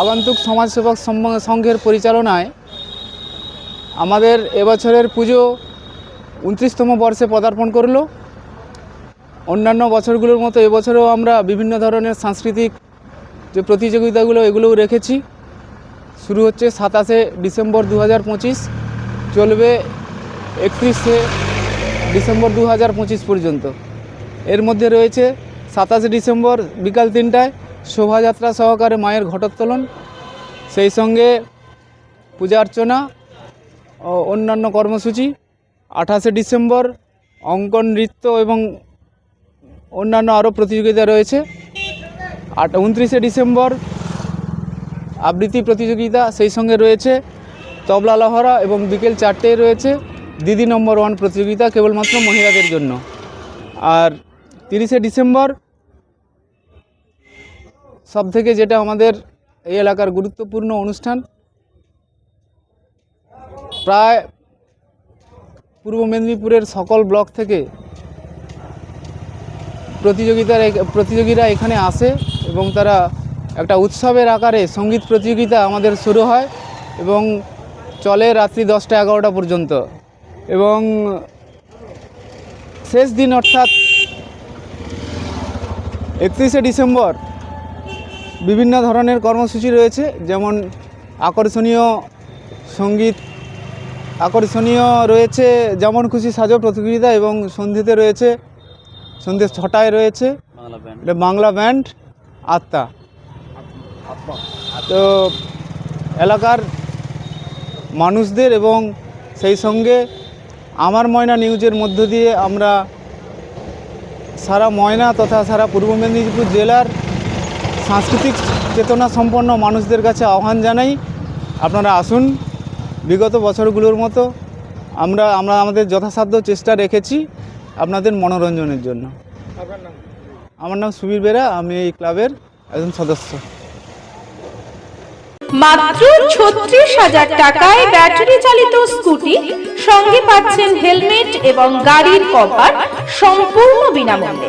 আগন্তুক সমাজসেবক সংঘের পরিচালনায় আমাদের এবছরের পুজো উনত্রিশতম বর্ষে পদার্পণ করল। অন্যান্য বছরগুলোর মতো এবছরেও আমরা বিভিন্ন ধরনের সাংস্কৃতিক যে প্রতিযোগিতাগুলো, এগুলোও রেখেছি। শুরু হচ্ছে সাতাশে ডিসেম্বর দু পঁচিশ, চলবে একত্রিশে ডিসেম্বর দু পঁচিশ পর্যন্ত। এর মধ্যে রয়েছে সাতাশে ডিসেম্বর বিকাল তিনটায় শোভাযাত্রা সহকারে মায়ের ঘটোত্তোলন। সেই সঙ্গে পূজা অর্চনা ও অন্যান্য কর্মসূচি। আঠাশে ডিসেম্বর অঙ্কন নৃত্য এবং অন্যান্য আরও প্রতিযোগিতা রয়েছে। আট উনত্রিশে ডিসেম্বর আবৃত্তি প্রতিযোগিতা সেই সঙ্গে রয়েছে। তবলা লহরা এবং বিকেল চারটেয় রয়েছে। দিদি নম্বর ওয়ান প্রতিযোগিতা কেবলমাত্র মহিলাদের জন্য। আর তিরিশে ডিসেম্বর সব থেকে যেটা আমাদের এই এলাকার গুরুত্বপূর্ণ অনুষ্ঠান, প্রায় পূর্ব মেদিনীপুরের সকল ব্লক থেকে প্রতিযোগিতার প্রতিযোগীরা এখানে আসে এবং তারা একটা উৎসবের আকারে সংগীত প্রতিযোগিতা আমাদের শুরু হয় এবং চলে রাত্রি দশটা এগারোটা পর্যন্ত। এবং শেষ দিন অর্থাৎ একত্রিশে ডিসেম্বর বিভিন্ন ধরনের কর্মসূচি রয়েছে যেমন আকর্ষণীয় সংগীত আকর্ষণীয় রয়েছে যেমন খুশি সাজো প্রতিযোগিতা এবং সন্ধ্যেতে রয়েছে সন্ধ্যে ছটায় রয়েছে এটা বাংলা ব্যান্ড আত্মা। তো এলাকার মানুষদের এবং সেই সঙ্গে আমার ময়না নিউজের মধ্য দিয়ে আমরা সারা ময়না তথা সারা পূর্ব মেদিনীপুর জেলার সাংস্কৃতিক চেতনা সম্পন্ন মানুষদের কাছে আহ্বান জানাই। আপনারা আসুন, বিগত বছরগুলোর মতো আমরা আমরা আমাদের যথাসাধ্য চেষ্টা রেখেছি আপনাদের মনোরঞ্জনের জন্য। আমার নাম সুবীর বেরা, আমি এই ক্লাবের একজন সদস্য। মাত্র ছত্রিশ হাজার টাকায় ব্যাটারি চালিত স্কুটি, সঙ্গে পাচ্ছেন হেলমেট এবং গাড়ির কভার সম্পূর্ণ বিনামূল্যে।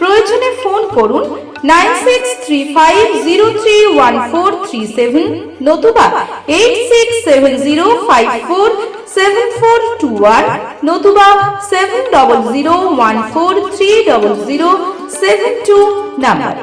প্রয়োজনে ফোন করুন nine six three five zero three one four three seven নতুবা eight six seven zero five four seven four two one নতুবা seven double zero one four three double zero seven two নাম্বারে।